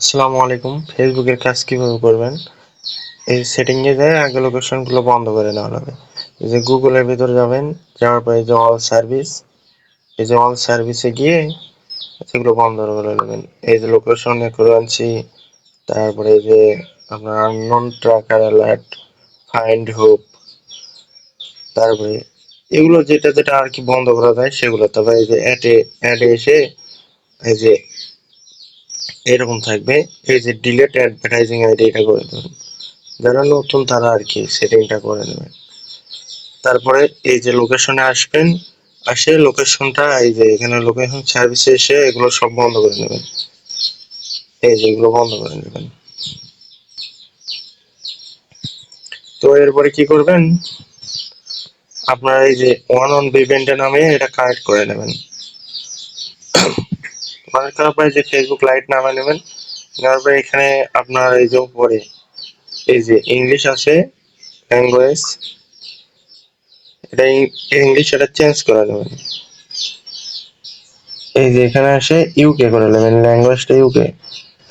আসসালামু আলাইকুম। ফেসবুকের কাজ কীভাবে করবেন? এই সেটিং এ যায়, আগে লোকেশনগুলো বন্ধ করে নেওয়া হবে এই যে গুগলের ভিতরে যাবেন, যাওয়ার পরে যে অল সার্ভিস এই যে অল সার্ভিসে গিয়ে সেগুলো বন্ধ করে নেবেন। এই যে লোকেশন আনছি, তারপরে এই যে আপনার non tracker alert find hope তারপরে এগুলো যেটা যেটা আর কি বন্ধ করা যায়, সেগুলো। তারপরে এই যে অ্যাডে অ্যাডে এসে এই যে এরকম থাকবে। এই যে ডিলেট অ্যাডভার্টাইজিং আইডি এটা করে দেবেন। যারা নতুন তারা আর কি সেটিংটা করে নেবেন। তারপরে এই যে লোকেশনে আসবেন, আসে লোকেশনটা এই যে এখানে লোকেশন সার্ভিসে এসে এগুলো সব বন্ধ করে নেবেন। এই যে এগুলো বন্ধ করে নেবেন। তো এরপরে কি করবেন? আপনার এই যে ওয়ান অন বিভেন্টে নামে এটা কানেক্ট করে নেবেন। কানেক্ট করার পরে যে ফেসবুক লাইট নামে নেবেন, নেওয়ার এখানে আপনার এই যে উপরে, এই যে ইংলিশ আছে ল্যাঙ্গুয়েজ এটা ইংলিশ এটা চেঞ্জ করে নেবেন। এই যে এখানে আসে ইউকে করে নেবেন ল্যাঙ্গুয়েজটা ইউকে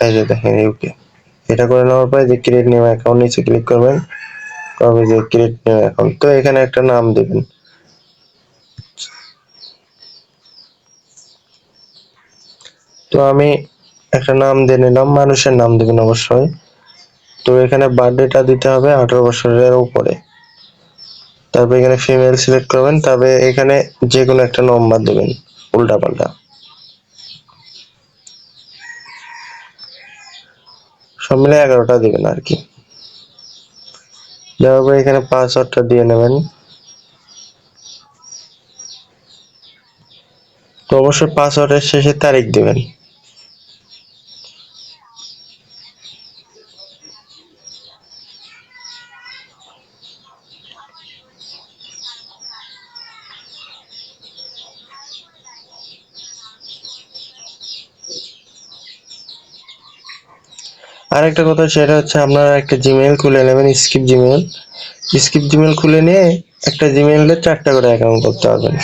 এই যে দেখেন ইউকে এটা করে নেওয়ার পরে যে ক্রিয়েট নিউ অ্যাকাউন্ট নিচে ক্লিক করবেন তবে যে ক্রিয়েট নিউ অ্যাকাউন্ট তো এখানে একটা নাম দেবেন। তো আমি একটা নাম দিয়ে নিলাম, মানুষের নাম দেবেন অবশ্যই। তো এখানে বার্থডেটা দিতে হবে আঠারো বছরের উপরে। তারপর এখানে ফিমেল সিলেক্ট করবেন, তবে এখানে যে কোনো একটা নম্বর দেবেন উল্টা পাল্টা সব মিলে এগারোটা দিবেন আর কি। দেওয়ার পরে এখানে পাসওয়ার্ডটা দিয়ে নেবেন। তো অবশ্যই পাসওয়ার্ডের শেষে তারিখ দিবেন। আরেকটা কথা সেটা হচ্ছে আপনারা একটা জিমেইল খুলে নেবেন স্কিপ জিমেইল স্কিপ জিমেইল খুলে নিয়ে একটা জিমেইলে চারটা করে অ্যাকাউন্ট করতে পারবেন।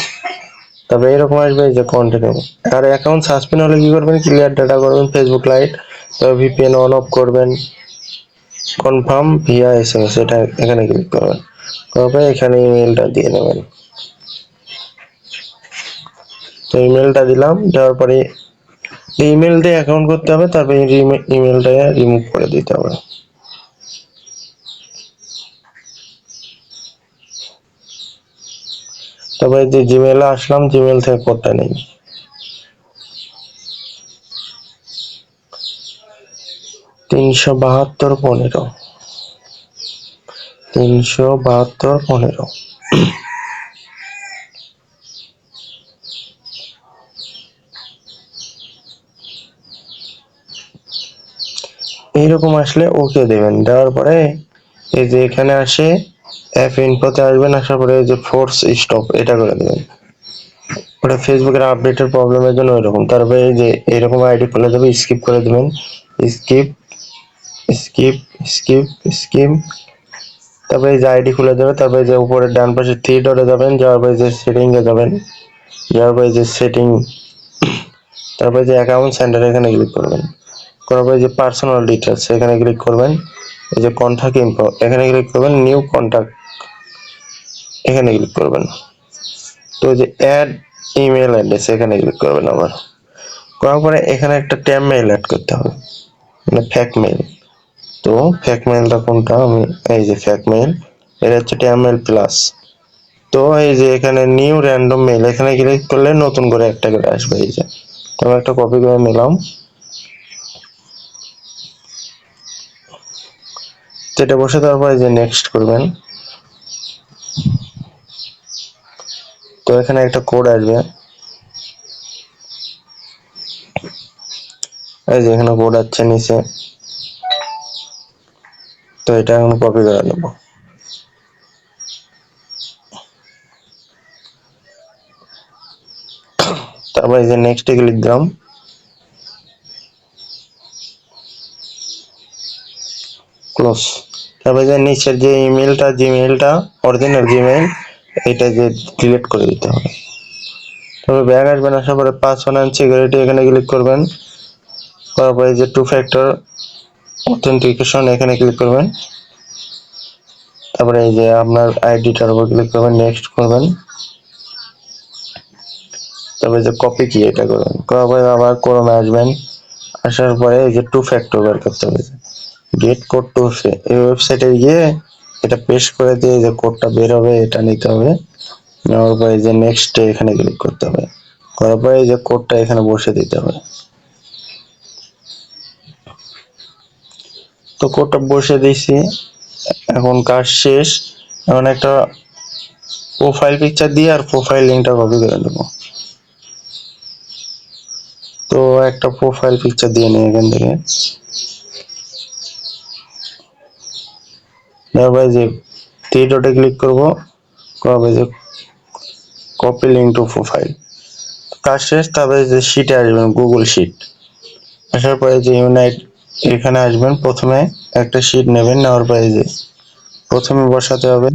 তবে এরকম আসবে যে কন্টিনিউ আর অ্যাকাউন্ট সাসপেন্ড হলে কি করবেন? ক্লিয়ার ডাটা করবেন ফেসবুক লাইট তবে ভিপিএন অন অফ করবেন। Confirm via S M S এটা এখানে ক্লিক করবেন। তারপরে এখানে ইমেলটা দিয়ে নেবেন। তো ইমেলটা দিলাম, দেওয়ার পরে ইমেল দিয়ে অ্যাকাউন্ট করতে হবে, তারপরে ইমেলটা রিমুভ করে দিতে হবে। তবে যে জিমেলে আসলাম জিমেল থেকে কোডটা নেই। তিনশো বাহাত্তর পনেরো। তিনশো বাহাত্তর পনেরো। এইরকম আসলে ওকে দেবেন। দেওয়ার পরে এই যে এখানে আসে অ্যাপ ইনফোতে আসবেন, আসার পরে এই যে ফোর্স স্টপ এটা করে দেবেন। ওটা ফেসবুকের আপডেটের প্রবলেমের জন্য এরকম। তারপরে এই যে এরকম আইডি খুলে যাবে স্কিপ করে দেবেন। স্কিপ স্কিপ স্কিপ স্কিপ তারপরে এই যে আইডি খুলে যাবে তারপরে যে উপরে ডান পাশে থ্রি ডটে যাবেন, যাওয়ার পরে যে সেটিং এ যাবেন। যাওয়ার পরে যে সেটিং তারপরে যে অ্যাকাউন্ট সেন্টার এখানে ক্লিক করবেন। করার পরে যে পার্সোনাল ডিটেলস এখানে ক্লিক করবেন, এই যে কন্ট্যাক্ট ইনফো এখানে ক্লিক করবেন নিউ কন্ট্যাক্ট এখানে ক্লিক করবেন। তো যে অ্যাড ইমেল অ্যাড্রেস এখানে ক্লিক করবেন আবার। করার পরে এখানে একটা ট্যাব মেইল অ্যাড করতে হবে মানে ফ্যাক মেইল তো ফ্যাক মেইলটা কোনটা? আমি এই যে ফ্যাক মেইল এটা হচ্ছে ট্যাব মেইল প্লাস তো এই যে এখানে নিউ র্যান্ডম মেইল এখানে ক্লিক করলে নতুন করে একটা করে আসবে, এই যে। তো আমি একটা কপি করে নিলাম। তো এটা বসে দেওয়ার পরে যে নেক্সট করবেন, তো এখানে একটা কোড আসবে। এই যে এখানে কোড আছে নিচে। তো এটা এখন কপি করে নেব। তারপর এই যে নেক্সট ক্লিক দিলাম। ক্লোজ তারপরে যে নিচের যে ইমেলটা জিমেইলটা অরিজিনাল জিমেইল এটা যে ডিলিট করে দিতে হবে। তবে ব্যাগ আসবেন আসার পরে পাসওয়ার্ড অ্যান্ড সিকিউরিটি এখানে ক্লিক করবেন। করার পরে যে টু ফ্যাক্টর অথেন্টিকেশন এখানে ক্লিক করবেন। তারপরে এই যে আপনার আইডিটার উপর ক্লিক করবেন নেক্সট করবেন। তারপরে যে কপি কি এটা করবেন। করার পরে আবার ক্রমে আসবেন। আসার পরে এই যে টু ফ্যাক্টর বের করতে হবে। গেট কোড টু এই ওয়েবসাইটে গিয়ে এটা পেস্ট করে দিয়ে যে কোডটা বের হবে, এটা নিতে হবে। নেওয়ার পরে যে নেক্সট এখানে ক্লিক করতে হবে। করার পরে যে কোডটা এখানে বসে দিতে হবে। তো কোডটা বসে দিয়েছি। এখন কাজ শেষ। এখন একটা প্রোফাইল পিকচার দিয়ে আর প্রোফাইল লিঙ্কটা কপি করে নেব। তো একটা প্রোফাইল পিকচার দিয়ে নিই এখান থেকে। তারপরে যে থ্রি ডটে ক্লিক করব কবে যে কপি লিঙ্ক টু প্রোফাইল কাজ শেষ, তারপরে যে শিটে আসবেন গুগল শিট আসার পরে যে ইউনাইট এখানে আসবেন, প্রথমে একটা শিট নেবেন, নেওয়ার পরে যে প্রথমে বসাতে হবে।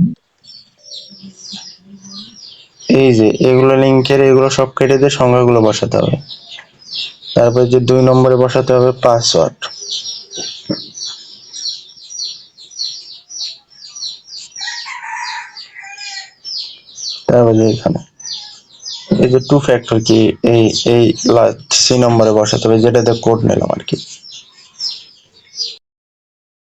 এই যে, এগুলো লিঙ্কের, এগুলো সব কেটে দিয়ে সংখ্যাগুলো বসাতে হবে। তারপরে যে দুই নম্বরে বসাতে হবে পাসওয়ার্ড যে এখানে। এই যে টু ফ্যাক্টর কি, এই এই লাস্ট সি নম্বরে বসাতে হবে, যেটাতে কোড নিলাম আর কি।